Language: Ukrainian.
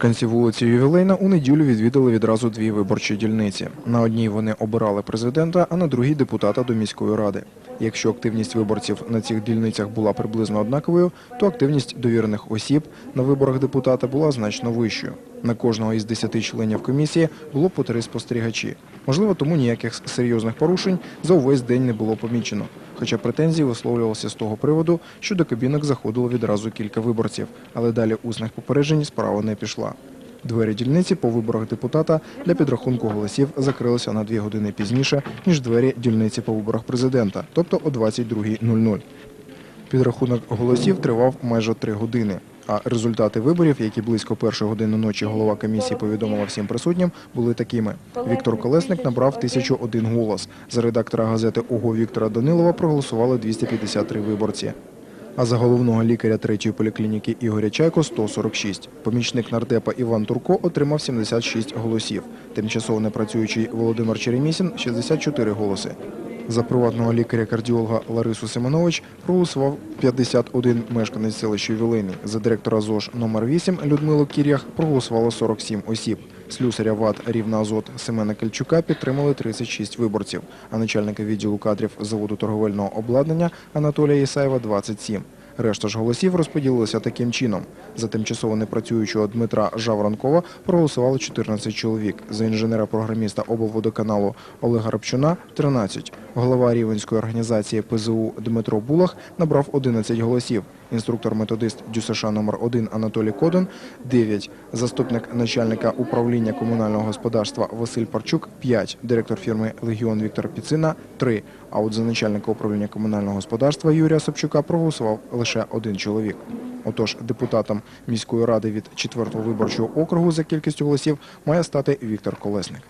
Мешканці вулиці Ювілейна у неділю відвідали відразу дві виборчі дільниці. На одній вони обирали президента, а на другій депутата до міської ради. Якщо активність виборців на цих дільницях була приблизно однаковою, то активність довірених осіб на виборах депутата була значно вищою. На кожного із десяти членів комісії було по три спостерігачі. Можливо, тому ніяких серйозних порушень за увесь день не було помічено. Хоча претензії висловлювалися з того приводу, що до кабінок заходило відразу кілька виборців, але далі усних попереджень справа не пішла. Двері дільниці по виборах депутата для підрахунку голосів закрилися на дві години пізніше, ніж двері дільниці по виборах президента, тобто о 22.00. Підрахунок голосів тривав майже три години. А результати виборів, які близько першої години ночі голова комісії повідомила всім присутнім, були такими. Віктор Колесник набрав 1001 голос. За редактора газети ОГО Віктора Данилова проголосували 253 виборці. А за головного лікаря третьої поліклініки Ігоря Чайко 146. Помічник нардепа Іван Турко отримав 76 голосів. Тимчасово непрацюючий Володимир Черемісін – 64 голоси. За приватного лікаря-кардіолога Ларису Семенович проголосував 51 мешканець селища Ювілейний. За директора ЗОЖ номер 8 Людмилу Кір'ях проголосувало 47 осіб. Слюсаря ВАД Рівна Азот Семена Кельчука підтримали 36 виборців, а начальника відділу кадрів заводу торговельного обладнання Анатолія Ісаєва – 27. Решта ж голосів розподілилися таким чином. За тимчасово непрацюючого Дмитра Жавранкова проголосувало 14 чоловік. За інженера-програміста облводоканалу Олега Рапчуна – 13. Голова Рівенської організації ПЗУ Дмитро Булах набрав 11 голосів. Інструктор-методист ДЮСШ номер 1 Анатолій Кодин – 9. Заступник начальника управління комунального господарства Василь Парчук – 5. Директор фірми «Легіон» Віктор Піцина – 3. А от за начальника управління комунального господарства Юрія Собчука проголосував лише один чоловік. Отож, депутатом міської ради від 4-го виборчого округу за кількістю голосів має стати Віктор Колесник.